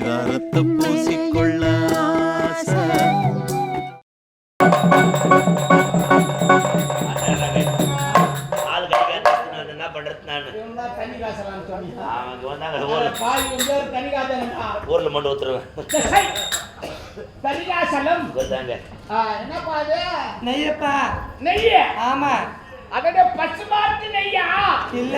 பரிதாரத்தை பூசிக்கொள்ள ஊர்ல மட்டும் ஊத்துருவேன் சை. தண்ணி காசலம். வந்தாங்க ஆ, என்னப்பா அது? நெய்யப்பா நெய்ய. ஆமா அதோட பசுமாட்டு நெய்யா? இல்ல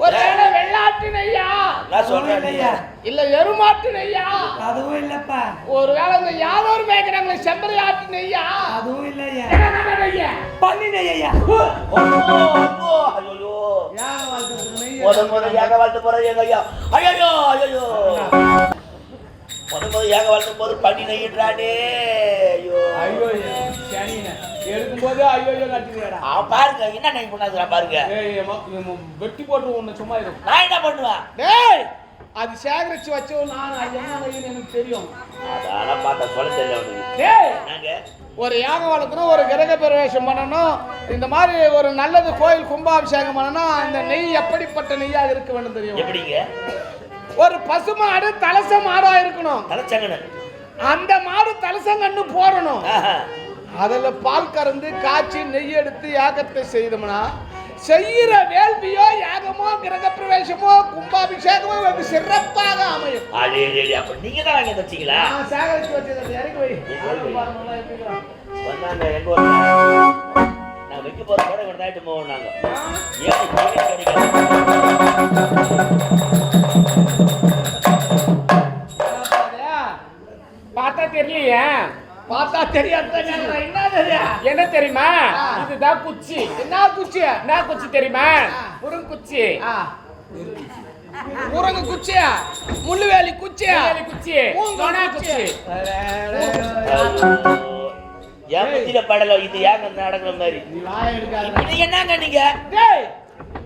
ஒருவேளை வெள்ளாட்டு நெய்யா? நான் சொல்றேன் இல்லையா இல்ல எருமாட்டு நெய்யா? அதுவும் இல்லப்பா. ஒருவேளை இந்த யாதவர் மேய்க்கிறாங்களே செம்பரி ஆட்டு நெய்யா? அதுவும் நெய்யா ஐயோ யாக வளர்க்கறதுக்கு நெய்யா? முத முத ஏக வாழ்த்து போறது எங்க ஐயா? ஐயோ ஐயோ முத முத ஏக போது பண்ணி நெய்யிடுறானே ஐயோ. ஐயோ. எடுக்கும்போது ஐயோ ஐயோ கத்துக்கிறியாடா. அவன் பாருங்க என்ன நெய் பண்ணாதுறான் பாருங்க. வெட்டி போட்டு உன்னை சும்மா இருக்கும் நான் என்ன பண்ணுவேன் டேய் அது சேகரிச்சு வச்சு நான் என்ன எனக்கு தெரியும். அதெல்லாம் பார்த்தா சொல்ல தெரியல ஒரு யாகம் வளர்க்கணும் ஒரு கிரக பிரவேசம் பண்ணணும். இந்த மாதிரி ஒரு நல்லது கோயில் கும்பாபிஷேகம் பண்ணணும் அந்த நெய் எப்படிப்பட்ட நெய்யாக இருக்க வேண்டும் தெரியும்? எப்படிங்க? ஒரு பசு மாடு தலச மாடா இருக்கணும். தலைச்சங்கன்னு அந்த மாடு தலசங்கன்னு போடணும். அதுல பால் கறந்து காய்ச்சி நெய் எடுத்து யாகத்தை செய்தோம்னா செய்யற வேள்வியோ யாகமோ கிரக பிரவேசமோ கும்பாபிஷேகமோ வெகு சிறப்பாக அமையும். அப்ப நீங்க தான் வாங்கி வச்சீங்களா சேகரிச்சு வச்சதை இறக்கி வை. வந்தாங்க எங்க நான் வைக்க போற கூட தான் போவோம் நாங்க. ஏன் கிடைக்காது தெரியலையே பார்த்தா தெரியாத என்ன தெரியும் என்ன தெரியுமா? இதுதான் குச்சி. என்ன குச்சி என்ன குச்சி தெரியுமா? முருங்க குச்சி. முருங்க குச்சியா? முள்ளுவேலி குச்சியா? குச்சி. குச்சி. என் படல? இது ஏங்க நடக்கிற மாதிரி? இது என்னங்க நீங்க? டேய்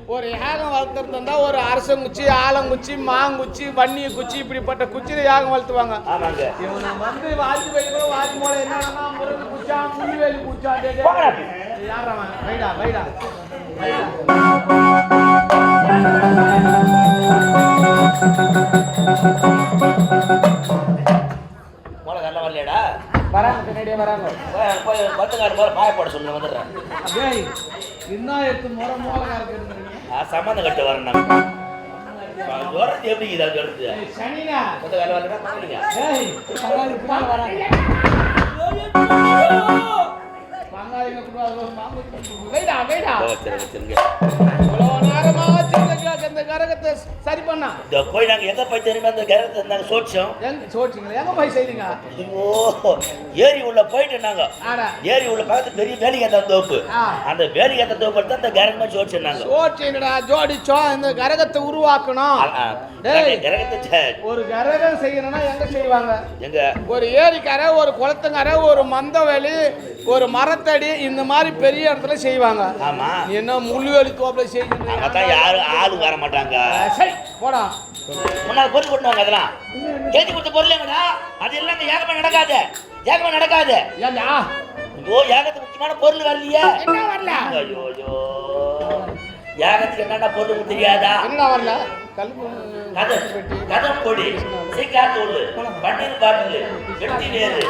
ஒரு யாகம் வளர்த்துருந்தா ஒரு அரசங்குச்சி ஆலங்குச்சி மாங்குச்சி வன்னிய குச்சி இப்படிப்பட்ட குச்சியில யாகம் வளர்த்துவாங்க. இவனை வந்து வாத்தி வைக்கிறோம் வாத்தி மூலம் என்னன்னா முருங்க குச்சா முள்ளுவேலி குச்சா டேய், டேய். போங்கடா. யார் அவன்? வைடா வைடா. வராங்க பின்னாடியே வராங்க. போய் போய் பத்துக்காடு போல பாய போட சொல்லு வந்துடுறேன். சம்மந்தம் கட்டு வரேன் நான். ஜோரத்து எப்படி இதா ஜோரத்து சனினா. பத்து கால வரலடா பாருங்க டேய் பங்காளி பின்னால வராங்க. பங்காளிங்க கூட அது ஒரு மாங்கு வைடா வைடா சரிங்க சரிங்க இவ்வளோ நேரமா வச்சிருந்த இந்த கரகத்தை சரி பண்ணா. இந்த போய் நாங்க எங்க போய் தெரியுமா? அந்த கிரகத்தை நாங்க சோடிச்சோம் எங்க சோச்சிங்களா எங்க போய் செய்றீங்க ஐயோ ஏரி உள்ள போயிட்டு நாங்க. ஏரி உள்ள பக்கத்து பெரிய வேலிகேத்த தோப்பு. அந்த வேலிகேத்த தோப்பு தான் இந்த கிரகமா சோடிச்சிருந்தாங்க சோச்சிங்கடா ஜோடிச்சோம் இந்த கரகத்தை உருவாக்கணும். கிரகத்தை ஒரு கரகம் செய்யணும்னா எங்க செய்வாங்க? எங்க? ஒரு ஏரிக்கரை ஒரு குளத்துங்கரை ஒரு மந்தவெளி ஒரு மரத்தடி இந்த மாதிரி பெரிய இடத்துல செய்வாங்க. ஆமா. என்ன முள்ளுவேலி தோப்புல அங்கதான் யாரும் ஆளு வர மாட்டாங்க சரி போடா. முன்னாடி பொருள் கொண்டுவாங்க அதெல்லாம். கேட்டி கொடுத்த பொருள் எங்கடா அது எல்லாம் இங்க ஏகமா நடக்காது. ஏகமா நடக்காது. ஏண்டா? ஐயோ ஏகத்துக்கு முக்கியமான பொருள் வரலையே. என்ன வரல? ஐயோ ஐயோ. யாகத்துக்கு என்னென்ன பொருள் தெரியாதா என்னடா வரல? கல்பு கதை கதை பொடி சீக்காத்தூள் பன்னீர் பாட்டில். வெட்டி எண்ணெய்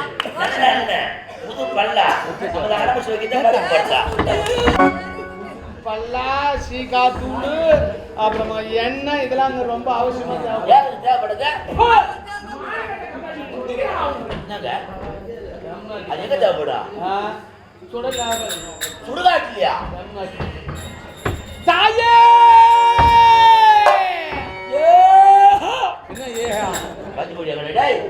புது பல்லா. அடம்பு பட்டா பல்லா. சீக்கா தூள் அப்புறமா எண்ணெய் இதெல்லாம் அங்க ரொம்ப அவசியமா தேவைப்படுது. அது எங்க சுடலாக சுடுகாட்டுலையா? தாயே! என்ன ஏஹா? பத்து எங்க டேய்!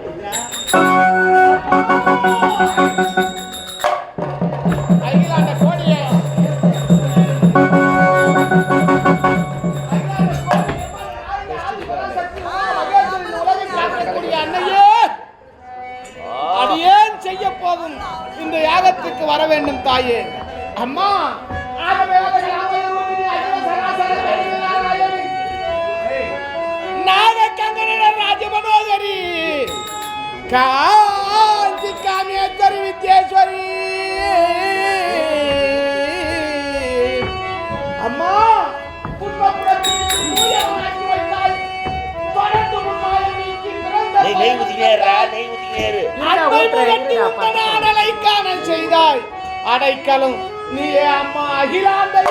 காஞ்சி காமேஸ்வரி வித்யேஸ்வரி அம்மா நெய் ஊத்தினேரா நெய் ஊத்தினேரு செய்தாய். அடைக்கலும் நீ அம்மா அகிலாந்தை.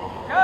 Go!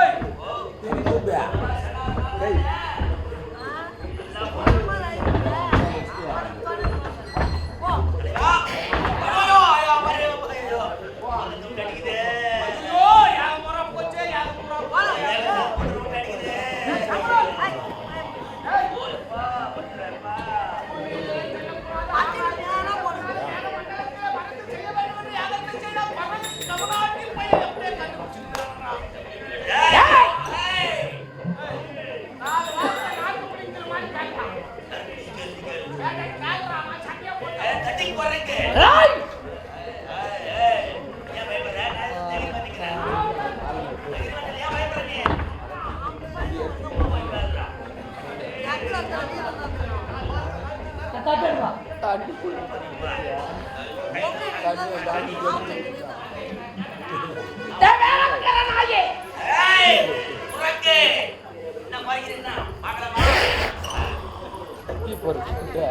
ஜீப் வருது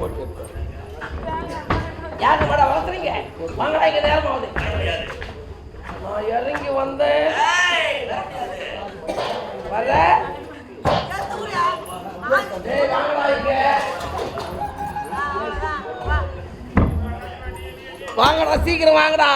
ஓட்டியிருப்பார் யாரு மேடம் வளர்த்துறீங்க வாங்கடா இங்க நேரம் ஆகுது நான் இறங்கி வந்தேன். வர வாங்கடா சீக்கிரம் வாங்கடா.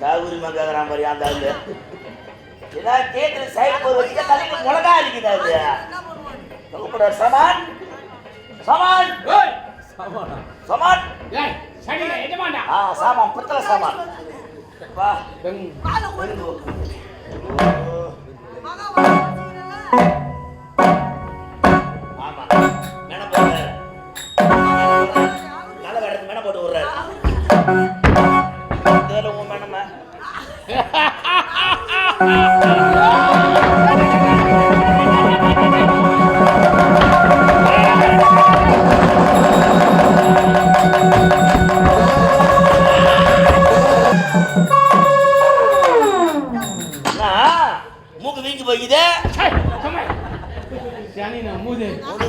சாகுரிமா கேக்குறான் பாரு அந்த ஆளு. ஏதாவது கேத்துல சைடு போய் வச்சுக்க தலைக்கு மிளகா அடிக்குது அது தொகுப்பட சமான். சமான். சமானா. சாமான் பித்தளை சாமான்.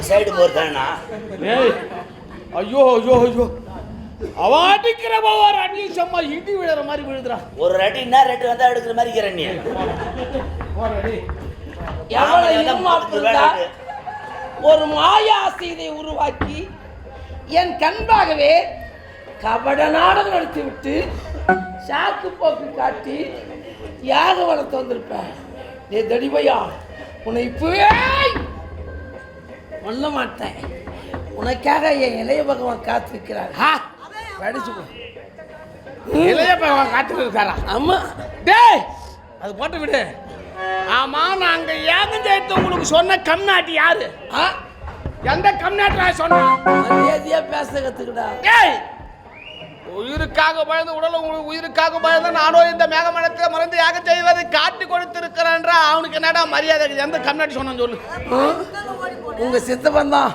சைடு ஏய் ஐயோ ஐயோ ஐயோ. அவன் அடிக்கிற ஒரு அடி சும்மா இடி விழுற மாதிரி விழுதுறா ஒரு ரெட்டி என்ன ரெட்டு வந்தா எடுக்கிற மாதிரி இருக்கிற நீ. ஒரு மாயா சீதை உருவாக்கி என் கண்பாகவே கபட நாடகம் நடத்தி விட்டு சாக்கு போக்கு காட்டி யாக வளர்த்து வந்திருப்பேன். நீ தடிபையா உன்னை இப்பவே கொல்ல மாட்டேன். உனக்காக என் இளைய பகவான் காத்திருக்கிறார். படிச்சு போ. இளைய பகவான் காத்துட்டு இருக்காரா? ஆமா. டேய் அது போட்டு விடு. ஆமா நாங்க ஏகம் சேர்த்து உங்களுக்கு சொன்ன கம்நாட்டி யாரு? எந்த கம்நாட்டி நான் சொன்னேன் மரியாதையா பேச கத்துக்கிடா. டேய் உயிருக்காக பயந்து உடல் உங்களுக்கு உயிருக்காக பயந்து நானும் இந்த மேகமனத்தில் மறந்து யாகம் செய்வதை காட்டி கொடுத்திருக்கிறேன்ற. அவனுக்கு என்னடா மரியாதை எந்த கம்நாட்டி சொன்னான்னு சொல்லு. உங்க சித்தப்பன் தான்.